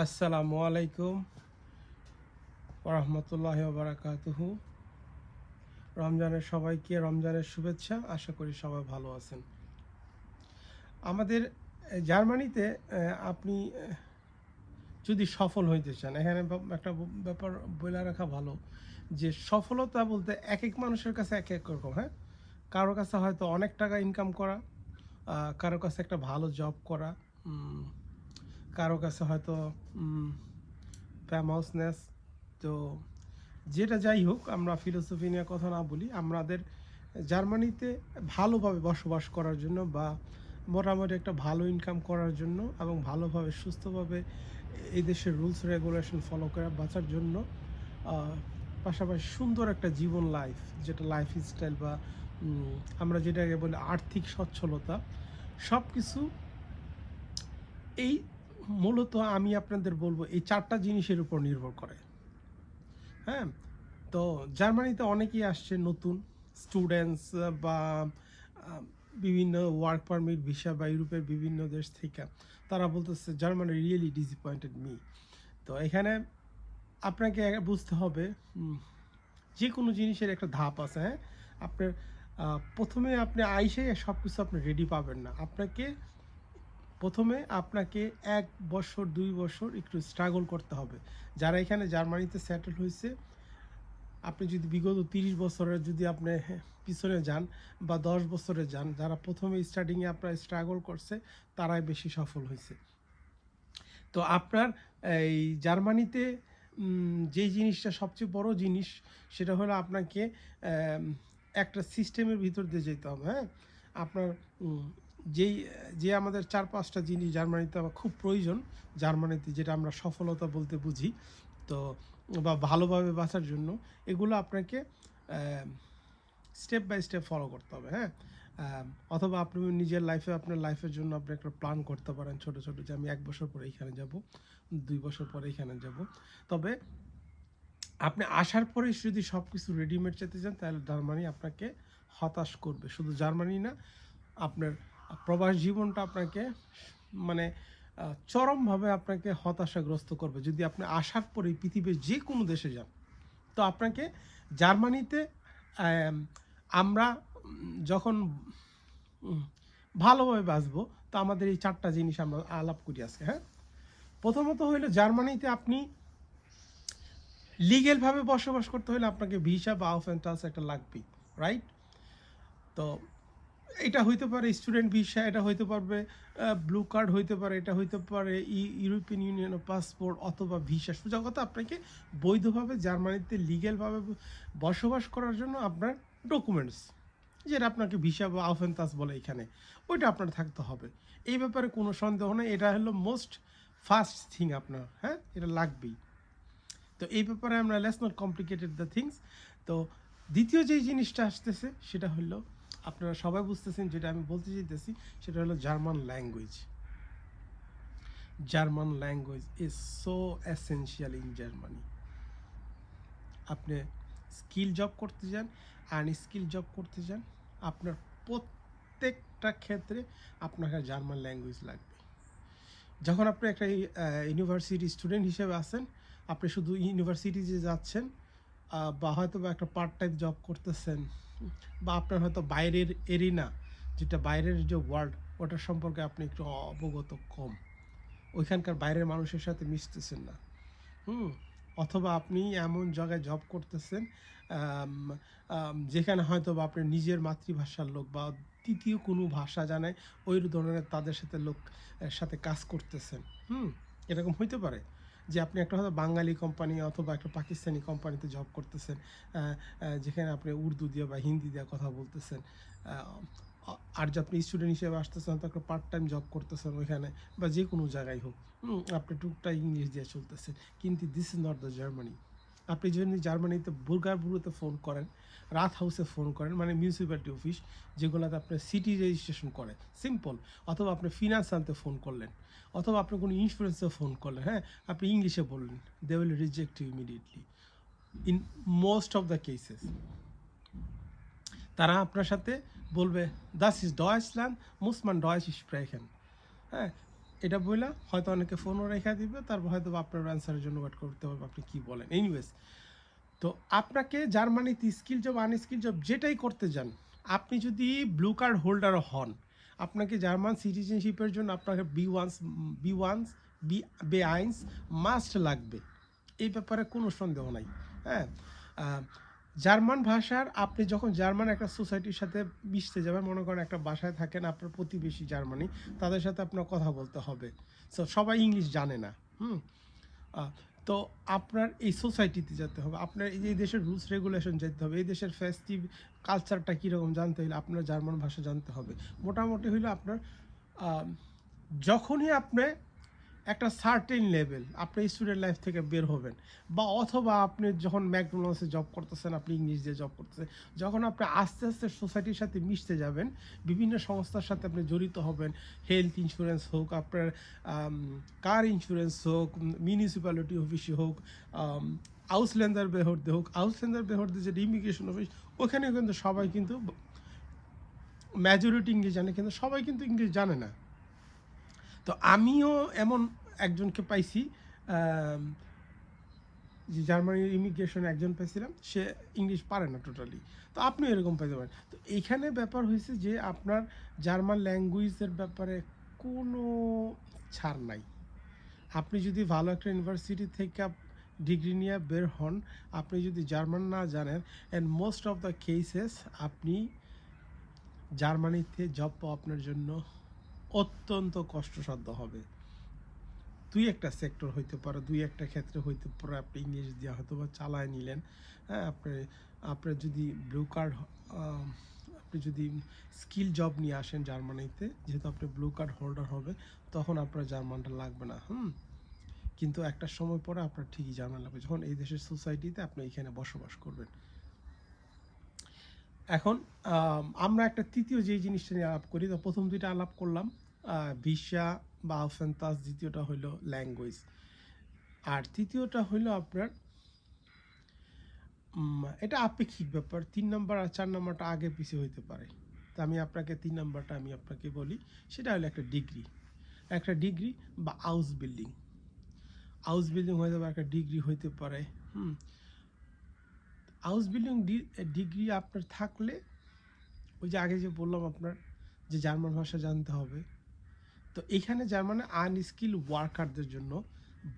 আসসালামু আলাইকুম রহমতুল্লাহ বারাকাতুহু রমজানের সবাইকে রমজানের শুভেচ্ছা, আশা করি সবাই ভালো আছেন। আমাদের জার্মানিতে আপনি যদি সফল হইতে চান, এখানে একটা ব্যাপার বলে রাখা ভালো, যে সফলতা বলতে এক এক মানুষের কাছে এক এক রকম হ্যাঁ? কারও কাছে হয়তো অনেক টাকা ইনকাম করা কারও কাছে একটা ভালো জব করা কারও কাছে হয়তো ফেমাসনেস তো যেটা যাই হোক, আমরা ফিলোসফি নিয়ে কথা না বলি, আমাদের জার্মানিতে ভালোভাবে বসবাস করার জন্য বা মোটামুটি একটা ভালো ইনকাম করার জন্য এবং ভালোভাবে সুস্থভাবে এই দেশের রুলস রেগুলেশন ফলো করে বাঁচার জন্য পাশাপাশি সুন্দর একটা জীবন লাইফ যেটা লাইফ স্টাইল বা আমরা যেটাকে বলি আর্থিক সচ্ছলতা সব কিছু এই মূলত আমি আপনাদের বলব, এই চারটা জিনিসের উপর নির্ভর করে। হ্যাঁ? তো জার্মানিতে অনেকেই আসছে নতুন স্টুডেন্টস বা বিভিন্ন ওয়ার্ক পারমিট ভিসা বা ইউরোপের বিভিন্ন দেশ থেকে। তারা বলতেছে, জার্মানি রিয়েলি ডিসঅ্যাপয়েন্টেড মি তো এখানে আপনাকে বুঝতে হবে যে কোনো জিনিসের একটা ধাপ আছে হ্যাঁ? আপনার প্রথমে আপনি আইসে সব কিছু আপনি রেডি পাবেন না। আপনাকে প্রথমে আপনাকে এক বছর, দুই বছর একটু স্ট্রাগল করতে হবে। যারা এখানে জার্মানিতে সেটেল হয়েছে, আপনি যদি বিগত তিরিশ বছরের যদি আপনি পিছনে যান বা দশ বছরে যান, যারা প্রথমে স্টার্টিংয়ে আপনার স্ট্রাগল করছে, তারাই বেশি সফল হয়েছে। তো আপনার এই জার্মানিতে যেই জিনিসটা সবচেয়ে বড় জিনিস, সেটা হলো আপনাকে একটা সিস্টেমের ভিতর দিয়ে যেতে হবে হ্যাঁ? আপনার যেই, যে আমাদের চার পাঁচটা জিনিস জার্মানিতে আমার খুব প্রয়োজন, জার্মানিতে যেটা আমরা সফলতা বলতে বুঝি, তো বা ভালোভাবে বাঁচার জন্য, এগুলো আপনাকে স্টেপ বাই স্টেপ ফলো করতে হবে হ্যাঁ? অথবা আপনি নিজের লাইফে আপনার লাইফের জন্য আপনি একটা প্ল্যান করতে পারেন ছোট ছোট, যে আমি এক বছর পরে এখানে যাব, দুই বছর পরে এখানে যাব। তবে আপনি আসার পরে যদি সব কিছু রেডিমেড যেতে চান, তাহলে জার্মানি আপনাকে হতাশ করবে। শুধু জার্মানি না, আপনার প্রবাস জীবনটা আপনাকে মানে চরমভাবে আপনাকে হতাশাগ্রস্ত করবে। যদি আপনি আসার পরে পৃথিবীর যে কোনো দেশে যান, তো আপনাকে জার্মানিতে আমরা যখন ভালোভাবে বাঁচবো, তো আমাদের এই চারটা জিনিস আমরা আলাপ করি আজকে হ্যাঁ? প্রথমত হইল জার্মানিতে আপনি লিগেলভাবে বসবাস করতে হলে আপনাকে ভিসা বা অফেন্টাস একটা লাগবেই রাইট তো এটা হইতে পারে স্টুডেন্ট ভিসা এটা হইতে পারবে ব্লু কার্ড হইতে পারে, এটা হইতে পারে ইউরোপিয়ান ইউনিয়ন পাসপোর্ট অথবা ভিসা সোজা কথা, আপনাকে বৈধভাবে জার্মানিতে লিগেলভাবে বসবাস করার জন্য আপনার ডকুমেন্টস যেটা আপনাকে ভিসা বা অফেন্তাস বলে এখানে, ওইটা আপনার থাকতে হবে। এই ব্যাপারে কোনো সন্দেহ নেই, এটা হলো মোস্ট ফার্স্ট থিং আপনার হ্যাঁ? এটা লাগবেই। তো এই ব্যাপারে আমরা less not complicated the things তো দ্বিতীয় যেই জিনিসটা আসতেছে, সেটা হলো আপনারা সবাই বুঝতেছেন যেটা আমি বলতে চাইতেছি, সেটা হলো German language German language is so essential in Germany আপনি স্কিল জব করতে যান আনস্কিল জব করতে যান, আপনার প্রত্যেকটা ক্ষেত্রে আপনাকে জার্মান ল্যাঙ্গুয়েজ লাগবে। যখন আপনি একটা ইউনিভার্সিটি স্টুডেন্ট হিসেবে আছেন, আপনি শুধু ইউনিভার্সিটিতে যাচ্ছেন বা হয়তো বা একটা পার্ট টাইম জব করতেছেন বা আপনার হয়তো বাইরের এরিনা, যেটা বাইরের যে ওয়ার্ল্ড ওটার সম্পর্কে আপনি একটু অবগত কম। ওইখানকার বাইরের মানুষের সাথে মিশতেছেন না। হুম? অথবা আপনি এমন জায়গায় জব করতেছেন যেখানে হয়তো বা আপনার নিজের মাতৃভাষার লোক বা তৃতীয় কোনো ভাষা জানে ওই ধরনের তাদের সাথে লোক সাথে কাজ করতেছেন। হুম? এরকম হইতে পারে? যে আপনি একটা হয়তো বাঙালি কোম্পানি অথবা একটা পাকিস্তানি কোম্পানিতে জব করতেছেন যেখানে আপনি উর্দু দিয়ে বা হিন্দি দিয়ে কথা বলতেছেন আর যে আপনি স্টুডেন্ট হিসেবে আসতেছেন তো একটা পার্ট টাইম জব করতেছেন ওইখানে বা যে কোনো জায়গায় হোক আপনি টুকটা ইংলিশ দিয়ে চলতেছেন, কিন্তু this is not the Germany আপনি যদি জার্মানিতে বুর্গার বুড়োতে ফোন করেন, রাত হাউসে ফোন করেন মানে মিউনিসিপ্যালিটি অফিস, যেগুলোতে আপনার সিটি রেজিস্ট্রেশন করে, সিম্পল। অথবা আপনি ফিনান্স আনতে ফোন করলেন, অথবা আপনি কোনো ইন্স্যুরেন্সে ফোন করলেন হ্যাঁ আপনি ইংলিশে বললেন they will reject you immediately in most of the cases তারা আপনার সাথে বলবে দাস ইজ ডয়েসল্যান্ড মুসমান ডয়েস স্প্রেখেন হ্যাঁ এটা বইলা হয়তো অনেকে ফোনও রেখে দিবে, তারপর হয়তো আপনার অ্যান্সারের জন্য ওয়েট করতে হবে আপনি কি বলেন। এনিওয়েজ তো আপনাকে জার্মানিতে স্কিল জব আনস্কিল জব যেটাই করতে যান, আপনি যদি ব্লু কার্ড হোল্ডার হন, আপনাকে জার্মান সিটিজেনশিপের জন্য আপনাকে B once B once B বে আইনস মাস্ট লাগবে। এই ব্যাপারে কোনো সন্দেহ নাই হ্যাঁ? জার্মান ভাষার আপনি যখন জার্মান একটা সোসাইটির সাথে মিশতে যাবেন, মনে করেন একটা বাসায় থাকেন, আপনার প্রতিবেশী জার্মানি, তাদের সাথে আপনার কথা বলতে হবে। সো সবাই ইংলিশ জানে না, হুম? তো আপনার এই সোসাইটিতে যেতে হবে। আপনার এই দেশের রুলস, রেগুলেশন যেতে হবে। এই দেশের ফেস্টিভ কালচারটা কীরকম জানতে হলে আপনার জার্মান ভাষা জানতে হবে। মোটামুটি হইল আপনার যখনই আপনি একটা সার্টেন লেভেল আপনি স্টুডেন্ট লাইফ থেকে বের হবেন। বা অথবা আপনি যখন ম্যাকডোনাল্ডসে জব করতেছেন, আপনি ইংলিশ দিয়ে জব করতেছেন, যখন আপনি আস্তে আস্তে সোসাইটির সাথে মিশতে যাবেন, বিভিন্ন সংস্থার সাথে আপনি জড়িত হবেন হেলথ ইন্স্যুরেন্স হোক, আপনার কার ইন্স্যুরেন্স হোক মিউনিসিপ্যালিটি অফিসে হোক আউসল্যান্ডার বেহর্দে হোক আউসল্যান্ডার বেহর্দে যে ইমিগ্রেশন অফিস ওখানে কিন্তু সবাই কিন্তু মেজরিটি ইংলিশ জানে, কিন্তু সবাই কিন্তু ইংলিশ জানে না। তো আমিও এমন একজনকে পাইছি যে জার্মানির ইমিগ্রেশন একজন পাইছিলাম, সে ইংলিশ পারে না টোটালি তো আপনি এরকম পাইতে পারেন। তো এইখানে ব্যাপার হয়েছে যে আপনার জার্মান ল্যাঙ্গুয়েজের ব্যাপারে কোনো ছাড় নাই। আপনি যদি ভালো একটা ইউনিভার্সিটি থেকে ডিগ্রি নিয়ে বের হন, আপনি যদি জার্মান না জানেন and most of the cases আপনি জার্মানিতে জব পাওয়া আপনার জন্য অত্যন্ত কষ্টসাধ্য হবে। দুই একটা সেক্টর হইতে পারে, দুই একটা ক্ষেত্রে হইতে পারে। আপনি ইংলিশ দিয়ে হয়তো বা চালায় নিলেন। হ্যাঁ আপনি আপনার যদি ব্লু কার্ড আপনি যদি স্কিল জব নিয়ে আসেন জার্মানিতে, যেহেতু আপনি ব্লু কার্ড হোল্ডার হবে, তখন আপনার জার্মানটা লাগবে না, হুম? কিন্তু একটা সময় পরে আপনার ঠিকই জার্মান লাগবে। যখন এই দেশের সোসাইটিতে আপনি এখানে বসবাস করবেন। এখন আমরা একটা তৃতীয় যে জিনিসটা নিয়ে আলাপ করি, তো প্রথম দুইটা আলাপ করলাম ভিসা বা আফেন্তাস দ্বিতীয়টা হইল ল্যাঙ্গুয়েজ। আর তৃতীয়টা হইল আপনার এটা আপেক্ষিক ব্যাপার, তিন নম্বর আর চার নম্বরটা আগে পিছিয়ে হইতে পারে। তো আমি আপনাকে, তিন নম্বরটা আমি আপনাকে বলি, সেটা হলো একটা ডিগ্রি। একটা ডিগ্রি বা হাউস বিল্ডিং। হাউস বিল্ডিং হয়তো বা একটা ডিগ্রি হইতে পারে, হুম। হাউস বিল্ডিং ডিগ্রি আপনার থাকলে, ওই যে আগে যে বললাম আপনার, যে জার্মান ভাষা জানতে হবে। তো এখানে জার্মানে আনস্কিল ওয়ার্কারদের জন্য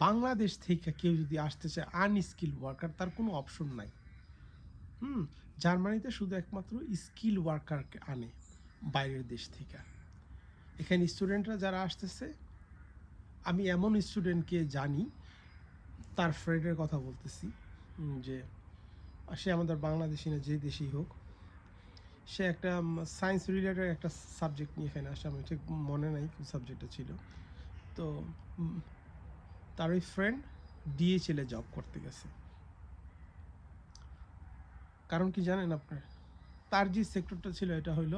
বাংলাদেশ থেকে কেউ যদি আসতে চায় আনস্কিল ওয়ার্কার তার কোনো অপশন নাই। হুম, জার্মানিতে শুধু একমাত্র স্কিল ওয়ার্কারকে আনে বাইরের দেশ থেকে। এখানে স্টুডেন্টরা যারা আসতেছে, আমি এমন স্টুডেন্টকে জানি, তার ফ্রেন্ডের কথা বলতেছি যে সে আমাদের বাংলাদেশি না যে দেশেই হোক, সে একটা সায়েন্স রিলেটেড একটা সাবজেক্ট নিয়ে এখানে আসে, আমি ঠিক মনে নাই কোন সাবজেক্টটা ছিল। তো তার ওই ফ্রেন্ড ডিএচএলে জব করতে গেছে। কারণ কি জানেন আপনার? তার যে সেক্টরটা ছিল, এটা হইল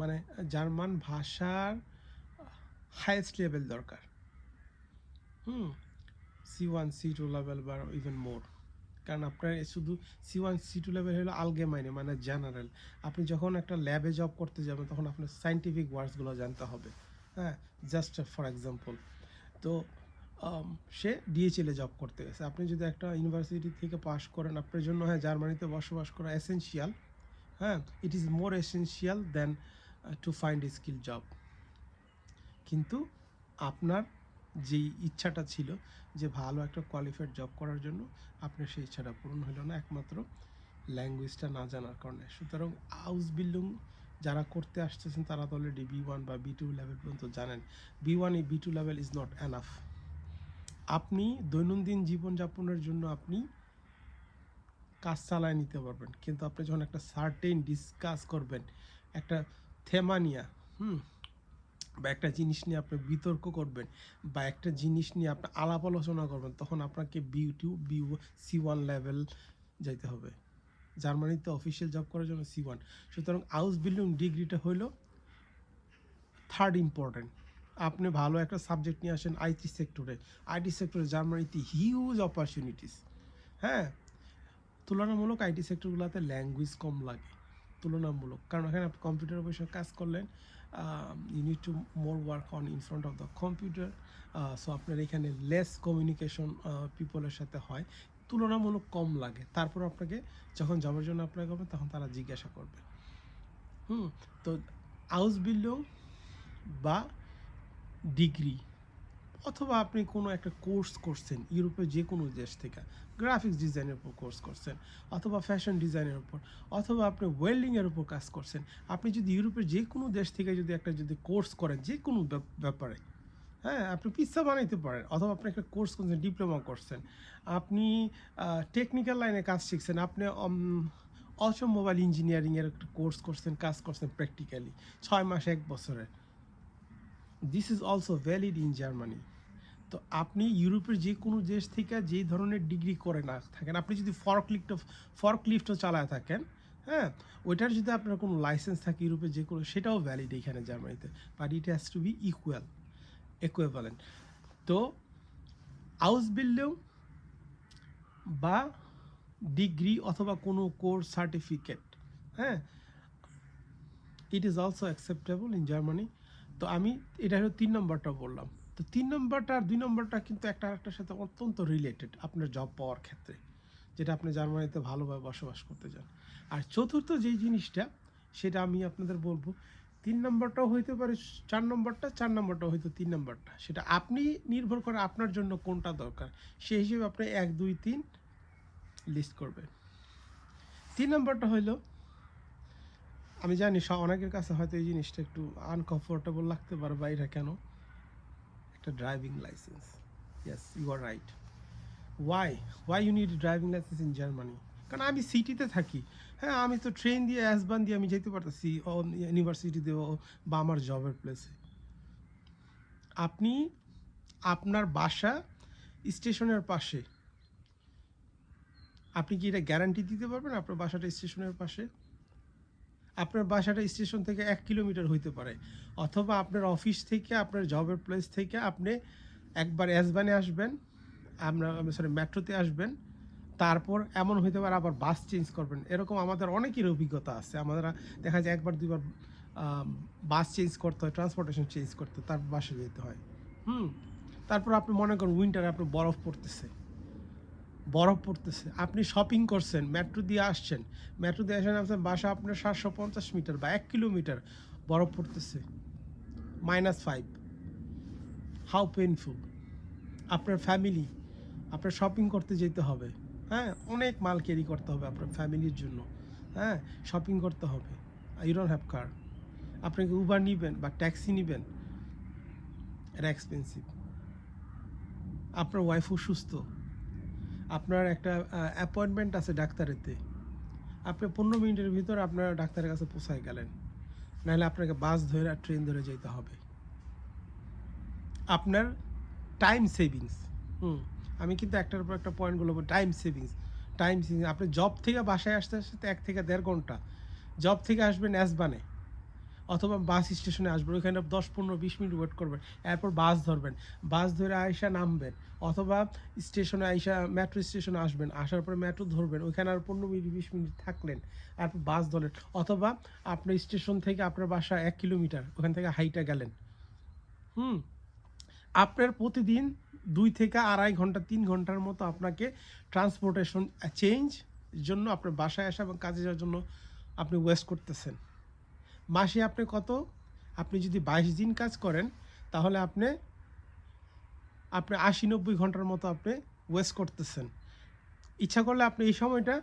মানে জার্মান ভাষার হায়েস্ট লেভেল দরকার। হুম C one C two level বা ইভেন মোর কারণ আপনার শুধু C one C two level হলো আলগে মাইনে মানে জেনারেল আপনি যখন একটা ল্যাবে জব করতে যাবেন, তখন আপনার সাইন্টিফিক ওয়ার্ডসগুলো জানতে হবে। হ্যাঁ জাস্ট ফর এক্সাম্পল তো সে ডিএচএলে জব করতে গেছে। আপনি যদি একটা ইউনিভার্সিটি থেকে পাশ করেন, আপনার জন্য হ্যাঁ জার্মানিতে বসবাস করা এসেনশিয়াল হ্যাঁ it is more essential than to find skill job কিন্তু আপনার যেই ইচ্ছাটা ছিল যে ভালো একটা কোয়ালিফাইড জব করার জন্য আপনার সেই ইচ্ছাটা পূরণ হলো না, একমাত্র ল্যাঙ্গুয়েজটা না জানার কারণে। সুতরাং হাউস বিল্ডিং যারা করতে আসতেছেন, তারা অলরেডি বি ওয়ান বা বি টু লেভেল পর্যন্ত জানেন। বি ওয়ান এই B two level is not enough আপনি দৈনন্দিন জীবনযাপনের জন্য আপনি কাজ চালায় নিতে পারবেন। কিন্তু আপনি যখন একটা সার্টেন ডিসকাস করবেন, একটা থেমা নিয়ে, হুম বা একটা জিনিস নিয়ে আপনি বিতর্ক করবেন বা একটা জিনিস নিয়ে আপনি আলাপ আলোচনা করবেন, তখন আপনাকে B two B C one level যাইতে হবে। জার্মানিতে অফিসিয়াল জব করার জন্য সি ওয়ান সুতরাং হাউস বিল্ডিং ডিগ্রিটা হলো থার্ড ইম্পর্টেন্ট আপনি ভালো একটা সাবজেক্ট নিয়ে আসেন আইটি সেক্টরে আইটি সেক্টরে জার্মানিতে হিউজ অপরচুনিটিস হ্যাঁ? তুলনামূলক আইটি সেক্টরগুলোতে ল্যাঙ্গুয়েজ কম লাগে। তুলনামূলক। কারণ এখানে আপনি কম্পিউটার বসে কাজ করলেন you need to more work on in front of the computer so আপনার এখানে লেস কমিউনিকেশন পিপলের সাথে হয়। তুলনামূলক কম লাগে। তারপর আপনাকে যখন যাওয়ার জন্য অ্যাপ্লাই করবে, তখন তারা জিজ্ঞাসা করবে। হুম, তো হাউস বিল্ডিং বা ডিগ্রি অথবা আপনি কোনো একটা কোর্স করছেন ইউরোপের যে কোনো দেশ থেকে গ্রাফিক্স ডিজাইনের উপর কোর্স করছেন, অথবা ফ্যাশন ডিজাইনের উপর, অথবা আপনি ওয়েল্ডিংয়ের উপর কাজ করছেন, আপনি যদি ইউরোপের যে কোনো দেশ থেকে যদি একটা যদি কোর্স করেন, যে কোনো ব্যাপ- ব্যাপারে হ্যাঁ আপনি পিৎজা বানাইতে পারেন, অথবা আপনি একটা কোর্স করছেন ডিপ্লোমা করছেন, আপনি টেকনিক্যাল লাইনে কাজ শিখছেন, আপনি অটোমোবাইল ইঞ্জিনিয়ারিংয়ের একটা কোর্স করছেন, কাজ করছেন প্র্যাকটিক্যালি ছয় মাস, এক বছরের। This is also valid in Germany তো আপনি ইউরোপের যে কোনো দেশ থেকে যে ধরনের ডিগ্রি করে না থাকেন, আপনি যদি ফর্ক লিফট ফর্ক লিফটও চালায় থাকেন হ্যাঁ ওইটার যদি আপনার কোনো লাইসেন্স থাকে ইউরোপে যে কোনো, সেটাও ভ্যালিড এখানে জার্মানিতে but it has to be equal equivalent. তো হাউস বিল্ডিং বা ডিগ্রি অথবা কোনো কোর্স সার্টিফিকেট হ্যাঁ it is also acceptable in Germany তো আমি, এটা হলো তিন নম্বরটা বললাম। তো তিন নম্বরটা আর দুই নম্বরটা কিন্তু একটা একটার সাথে অত্যন্ত রিলেটেড আপনার জব পাওয়ার ক্ষেত্রে, যেটা আপনি জার্মানিতে ভালোভাবে বসবাস করতে চান। আর চতুর্থ যেই জিনিসটা, সেটা আমি আপনাদের বলব, তিন নম্বরটাও হইতে পারে চার নম্বরটা, চার নম্বরটাও হয়তো তিন নম্বরটা। সেটা আপনি নির্ভর করে আপনার জন্য কোনটা দরকার, সেই হিসেবে আপনি এক, দুই, তিন লিস্ট করবেন। তিন নম্বরটা হইল, আমি জানি অনেকের কাছে হয়তো এই জিনিসটা একটু আনকমফোর্টেবল লাগতে পারে বা এটা কেন একটা driving licence yes you are right why why you need driving licence in Germany কারণ আমি সিটিতে থাকি। হ্যাঁ আমি তো ট্রেন দিয়ে অ্যাসবান দিয়ে আমি যেতে পারতেছি ও ইউনিভার্সিটিতে বা আমার জবের প্লেসে আপনি আপনার বাসা স্টেশনের পাশে। আপনি কি এটা গ্যারান্টি দিতে পারবেন আপনার বাসাটা স্টেশনের পাশে? আপনার বাসাটা স্টেশন থেকে এক কিলোমিটার হইতে পারে। অথবা আপনার অফিস থেকে, আপনার জবের প্লেস থেকে আপনি একবার অ্যাসবানে আসবেন, আমরা সরি মেট্রোতে আসবেন, তারপর এমন হইতে পারে আবার বাস চেঞ্জ করবেন। এরকম আমাদের অনেকের অভিজ্ঞতা আছে। আমাদের, দেখা যায় একবার, দুইবার বাস চেঞ্জ করতে হয় ট্রান্সপোর্টেশন চেঞ্জ করতে তারপর বাসে যেতে হয়। হুম, তারপর আপনি মনে করেন উইন্টারে আপনি বরফ পড়তেছে। বরফ পড়তেছে। আপনি শপিং করছেন মেট্রো দিয়ে আসছেন। মেট্রো দিয়ে আসেন আসছেন বাসা আপনার সাতশো পঞ্চাশ মিটার বা এক কিলোমিটার বরফ পড়তেছে। মাইনাস ফাইভ হাউ পেনফুল আপনার ফ্যামিলি আপনার শপিং করতে যেতে হবে। হ্যাঁ অনেক মাল ক্যারি করতে হবে আপনার ফ্যামিলির জন্য। হ্যাঁ শপিং করতে হবে। ইউ ডোন্ট হ্যাভ কার আপনাকে উবার নিবেন বা ট্যাক্সি নেবেন। এটা এক্সপেন্সিভ আপনার ওয়াইফও সুস্থ আপনার একটা অ্যাপয়েন্টমেন্ট আছে ডাক্তারেতে। আপনি পনেরো মিনিটের ভিতর আপনার ডাক্তারের কাছে পৌঁছায় গেলেন। নাহলে আপনাকে বাস ধরে আর ট্রেন ধরে যেতে হবে। আপনার টাইম সেভিংস হুম, আমি কিন্তু একটার পর একটা পয়েন্ট পয়েন্টগুলো টাইম সেভিংস টাইম সেভিংস আপনি জব থেকে বাসায় আসতে আসতে এক থেকে দেড় ঘণ্টা জব থেকে আসবেন অ্যাসবানে অথবা বাস স্টেশনে আসবেন, ওইখানে দশ, পনেরো, বিশ মিনিট ওয়েট করবেন, এরপর বাস ধরবেন। বাস ধরে আইসা নামবেন, অথবা স্টেশনে আইসা মেট্রো স্টেশনে আসবেন, আসার পরে মেট্রো ধরবেন, ওইখানে আর পনেরো মিনিট, বিশ মিনিট থাকলেন এরপর বাস ধরলেন। অথবা আপনার স্টেশন থেকে আপনার বাসা এক কিলোমিটার, ওখান থেকে হাইটা গেলেন। হুম? আপনার প্রতিদিন দুই থেকে আড়াই ঘণ্টা, তিন ঘণ্টার মতো আপনাকে ট্রান্সপোর্টেশন চেঞ্জ জন্য আপনার বাসায় আসা এবং কাজে যাওয়ার জন্য আপনি ওয়েস্ট করতেছেন। মাসে আপনি কত? আপনি যদি বাইশ দিন কাজ করেন, তাহলে আপনি আপনি আশি নব্বই ঘণ্টার মতো আপনি ওয়েস্ট করতেছেন। ইচ্ছা করলে আপনি এই সময়টা,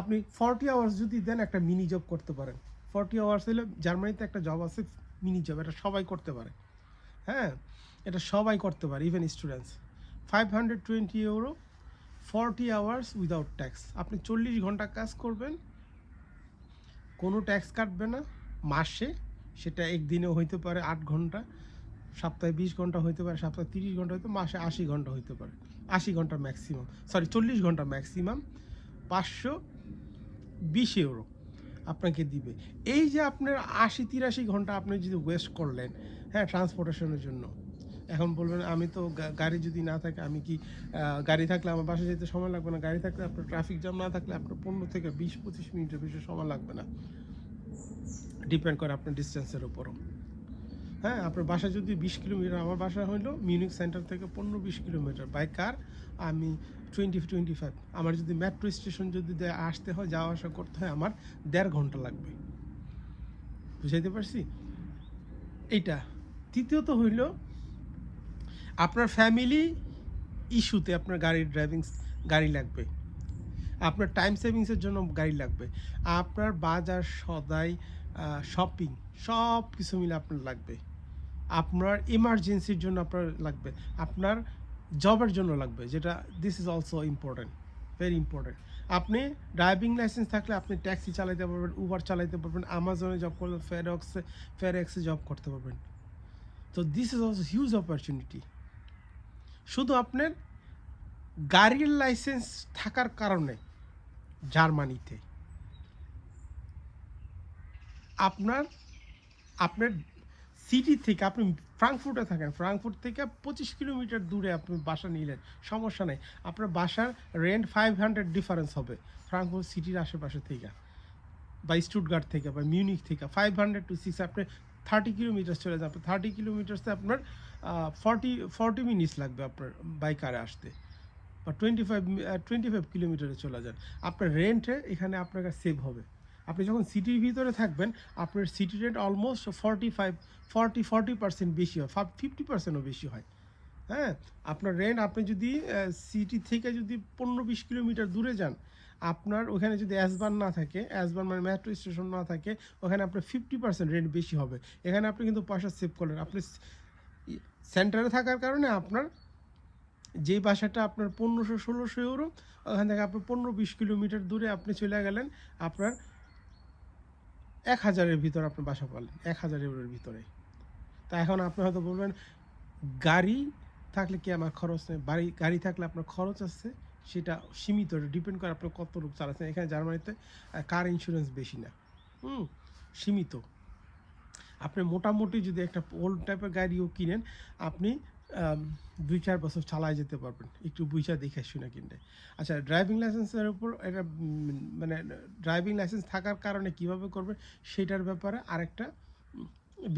আপনি ফর্টি আওয়ার্স যদি দেন একটা মিনি জব করতে পারেন। ফর্টি আওয়ার্স হলে জার্মানিতে একটা জব আছে মিনি জব এটা সবাই করতে পারে। হ্যাঁ এটা সবাই করতে পারে even students five hundred twenty euro forty hours without tax আপনি চল্লিশ ঘণ্টা কাজ করবেন, কোনো ট্যাক্স কাটবে না। মাসে, সেটা একদিনেও হইতে পারে আট ঘণ্টা, সপ্তাহে বিশ ঘণ্টা হইতে পারে, সপ্তাহে তিরিশ ঘণ্টা হইতে, মাসে আশি ঘণ্টা হইতে পারে। আশি ঘণ্টা ম্যাক্সিমাম সরি চল্লিশ ঘণ্টা ম্যাক্সিমাম পাঁচশো বিশ ইউরো আপনাকে দিবে। এই যে আপনার আশি তিরাশি ঘণ্টা আপনি যদি ওয়েস্ট করলেন হ্যাঁ ট্রান্সপোর্টেশনের জন্য, এখন বলবেন আমি তো গাড়ি যদি না থাকে, আমি কি গাড়ি থাকলে আমার বাসায় যেতে সময় লাগবে না? গাড়ি থাকলে আপনার ট্রাফিক জ্যাম না থাকলে আপনার পনেরো থেকে বিশ, পঁচিশ মিনিটের বেশি সময় লাগবে না। ডিপেন্ড করে আপনার ডিস্টেন্সের উপরও। হ্যাঁ আপনার বাসা যদি বিশ কিলোমিটার, আমার বাসা হইল মিউনিক সেন্টার থেকে পনেরো বিশ কিলোমিটার বাই কার আমি টোয়েন্টি টোয়েন্টি ফাইভ আমার যদি মেট্রো স্টেশন যদি আসতে হয়, যাওয়া আসা করতে হয়, আমার দেড় ঘণ্টা লাগবে। বুঝাইতে পারছি? এইটা। তৃতীয়ত হইল, আপনার ফ্যামিলি ইস্যুতে আপনার গাড়ির ড্রাইভিং গাড়ি লাগবে। আপনার টাইম সেভিংসের জন্য গাড়ি লাগবে। আপনার বাজার সদাই শপিং সব কিছু মিলে আপনার লাগবে। আপনার ইমার্জেন্সির জন্য আপনার লাগবে। আপনার জবের জন্য লাগবে, যেটা this is also important very important আপনি ড্রাইভিং লাইসেন্স থাকলে আপনি ট্যাক্সি চালাইতে পারবেন উবার চালাইতে পারবেন আমাজনে জব করতে ফেরক্সে ফেরক্সে জব করতে পারবেন। তো this is also huge opportunity শুধু আপনার গাড়ির লাইসেন্স থাকার কারণে জার্মানিতে আপনার আপনার সিটি থেকে আপনি ফ্রাঙ্কফুর্টে থাকেন ফ্রাঙ্কফুর্ট থেকে পঁচিশ কিলোমিটার দূরে আপনি বাসা নিলেন, সমস্যা নেই। আপনার বাসার রেন্ট ফাইভ হান্ড্রেড ডিফারেন্স হবে ফ্রাঙ্কফুর্ট সিটির আশেপাশে থেকে, বা স্টুটগার্ড থেকে, বা মিউনিক থেকে ফাইভ হান্ড্রেড টু সিক্স আপনি থার্টি কিলোমিটার চলে যাবেন থার্টি কিলোমিটার্সে আপনার ফর্টি ফর্টি মিনিটস লাগবে আপনার বাইকারে আসতে, বা টোয়েন্টি ফাইভ টোয়েন্টি ফাইভ কিলোমিটারে চলে যান। আপনার রেন্টে এখানে আপনার সেভ হবে। আপনি যখন সিটির ভিতরে থাকবেন, আপনার city rate almost forty five forty forty percent বেশি হয় ফিফটি পার্সেন্টও বেশি হয়। হ্যাঁ? আপনার রেন্ট আপনি যদি সিটি থেকে যদি পনেরো বিশ কিলোমিটার দূরে যান, আপনার ওখানে যদি অ্যাসবান না থাকে অ্যাসবান মানে মেট্রো স্টেশন না থাকে, ওখানে আপনার ফিফটি পার্সেন্ট রেন্ট বেশি হবে। এখানে আপনি কিন্তু পয়সা সেভ করলেন। আপনি সেন্টারে থাকার কারণে আপনার যেই বাসাটা আপনার পনেরোশো, ষোলোশো ইউরো ওখান থেকে আপনি পনেরো বিশ কিলোমিটার দূরে আপনি চলে গেলেন, আপনার এক হাজারের ভিতরে আপনি বাসা পালেন, এক হাজার ইউরোর ভিতরে। তা এখন আপনি হয়তো বলবেন, গাড়ি থাকলে কি আমার খরচ নেই বাড়ি, গাড়ি থাকলে আপনার খরচ আছে, সেটা সীমিত ডিপেন্ড করে আপনি কত রূপ চালাচ্ছেন। এখানে জার্মানিতে কার ইন্স্যুরেন্স বেশি না। হুম, সীমিত। আপনি মোটামুটি যদি একটা ওল্ড টাইপের গাড়িও কিনেন, আপনি দুই চার বছর চালায় যেতে পারবেন। একটু বুঝা দেখে শুনে কিনলে আচ্ছা ড্রাইভিং লাইসেন্সের উপর এটা মানে ড্রাইভিং লাইসেন্স থাকার কারণে কীভাবে করবেন সেটার ব্যাপারে আরেকটা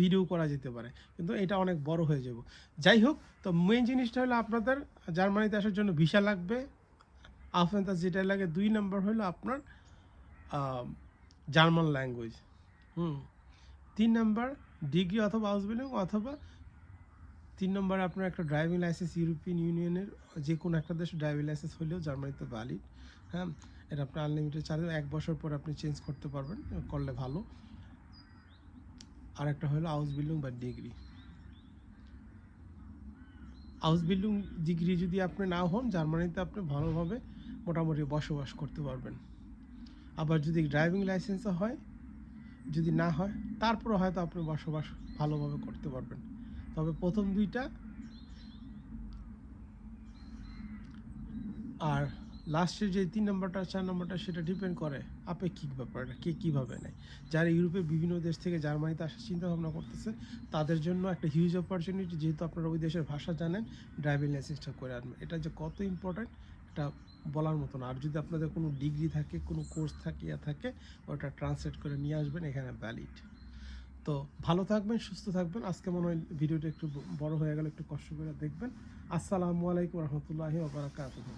ভিডিও করা যেতে পারে। কিন্তু এটা অনেক বড় হয়ে যাব। যাই হোক, তো মেন জিনিসটা হলো আপনাদের, জার্মানিতে আসার জন্য ভিসা লাগবে। আপনার যেটা লাগে দুই নম্বর হলো আপনার জার্মান ল্যাঙ্গুয়েজ হুম। তিন নাম্বার ডিগ্রি অথবা হাউসবিল্ডিং অথবা তিন নম্বরে আপনার একটা ড্রাইভিং লাইসেন্স ইউরোপিয়ান ইউনিয়নের যে কোনো একটা দেশে ড্রাইভিং লাইসেন্স হলেও জার্মানিতে ভ্যালিড হ্যাঁ? এটা আপনার আনলিমিটেড চার্জ এক বছর পর আপনি চেঞ্জ করতে পারবেন, করলে ভালো। আর একটা হলো হাউস বিল্ডিং বা ডিগ্রি হাউস বিল্ডিং ডিগ্রি যদি আপনি না হন জার্মানিতে আপনি ভালোভাবে মোটামুটি বসবাস করতে পারবেন। আবার যদি ড্রাইভিং লাইসেন্সও হয়, যদি না হয় তারপরে হয়তো আপনি বসবাস ভালোভাবে করতে পারবেন। তবে প্রথম দুইটা। আর লাস্টের যে তিন নম্বরটা, চার নম্বরটা, সেটা ডিপেন্ড করে আপেক্ষিক ব্যাপারটা, কে কীভাবে নেয়। যারা ইউরোপের বিভিন্ন দেশ থেকে জার্মানিতে আসার চিন্তা ভাবনা করতেছে, তাদের জন্য একটা হিউজ অপরচুনিটি যেহেতু আপনারা ওই দেশের ভাষা জানেন ড্রাইভিং লাইসেন্সটা করে আনবেন। এটা যে কত ইম্পর্ট্যান্ট এটা বলার মতো না। আর যদি আপনাদের কোনো ডিগ্রি থাকে, কোনো কোর্স থাকে, ইয়া থাকে, ওটা ট্রান্সলেট করে নিয়ে আসবেন, এখানে ভ্যালিড তো ভালো থাকবেন, সুস্থ থাকবেন। আজকে মনে হয় ভিডিওটা একটু বড় হয়ে গেল, একটু কষ্ট করে দেখবেন। আসসালামু আলাইকুম রহমতুল্লাহি ওবরাকাতুহু